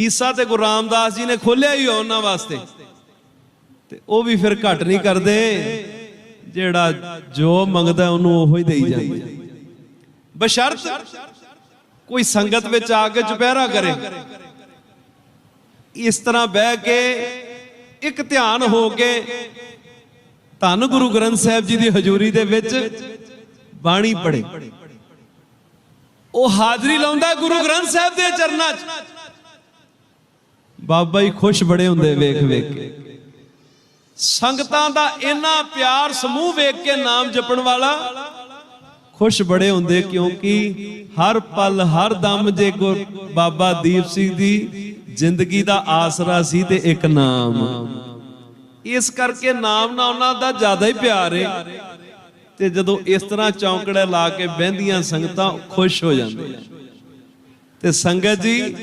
ਹਿੱਸਾ ਤੇ ਗੁਰੂ ਰਾਮਦਾਸ ਜੀ ਨੇ ਖੋਲਿਆ ਹੀ ਉਹਨਾਂ ਵਾਸਤੇ। ਤੇ ਉਹ ਵੀ ਫਿਰ ਘਟ ਨਹੀਂ ਕਰਦੇ। ਜਿਹੜਾ ਜੋ ਮੰਗਦਾ ਉਹਨੂੰ ਉਹੋ ਹੀ ਦੇਈ ਜਾਂਦੇ। ਬਸ਼ਰਤ ਕੋਈ ਸੰਗਤ ਵਿੱਚ ਆ ਕੇ ਚੁਪਹਿਰਾ ਕਰੇ। ਇਸ ਤਰ੍ਹਾਂ ਬਹਿ ਕੇ ਇੱਕ ਧਿਆਨ ਹੋ ਕੇ ਧੰਨ ਗੁਰੂ ਗ੍ਰੰਥ ਸਾਹਿਬ ਜੀ ਦੀ ਹਜ਼ੂਰੀ ਦੇ ਵਿੱਚ ਬਾਣੀ ਪੜ੍ਹੇ। ਉਹ ਹਾਜ਼ਰੀ ਲਾਉਂਦਾ ਗੁਰੂ ਗ੍ਰੰਥ ਸਾਹਿਬ ਦੇ ਚਰਨਾਂ 'ਚ। ਬਾਬਾ ਜੀ ਖੁਸ਼ ਬੜੇ ਹੁੰਦੇ ਵੇਖ ਵੇਖ ਕੇ। ਸੰਗਤਾਂ ਦਾ ਇੰਨਾ ਪਿਆਰ ਸਮੂਹ ਵੇਖ ਕੇ ਨਾਮ ਜਪਣ ਵਾਲਾ ਖੁਸ਼ ਬੜੇ ਹੁੰਦੇ, ਕਿਉਂਕਿ ਹਰ ਪਲ, ਹਰ ਦਮ ਜੇ ਬਾਬਾ ਦੀਪ ਸਿੰਘ ਦੀ ਜ਼ਿੰਦਗੀ ਦਾ ਆਸਰਾ ਸੀ ਤੇ ਇੱਕ ਨਾਮ। ਇਸ ਕਰਕੇ ਨਾਮ ਨਾਲ ਉਹਨਾਂ ਦਾ ਜ਼ਿਆਦਾ ਹੀ ਪਿਆਰ ਹੈ ਤੇ ਜਦੋਂ ਇਸ ਤਰ੍ਹਾਂ ਚੌਂਕੜੇ ਲਾ ਕੇ ਬਹਿੰਦੀਆਂ ਸੰਗਤਾਂ ਖੁਸ਼ ਹੋ ਜਾਂਦੀਆਂ। ਤੇ ਸੰਗਤ ਜੀ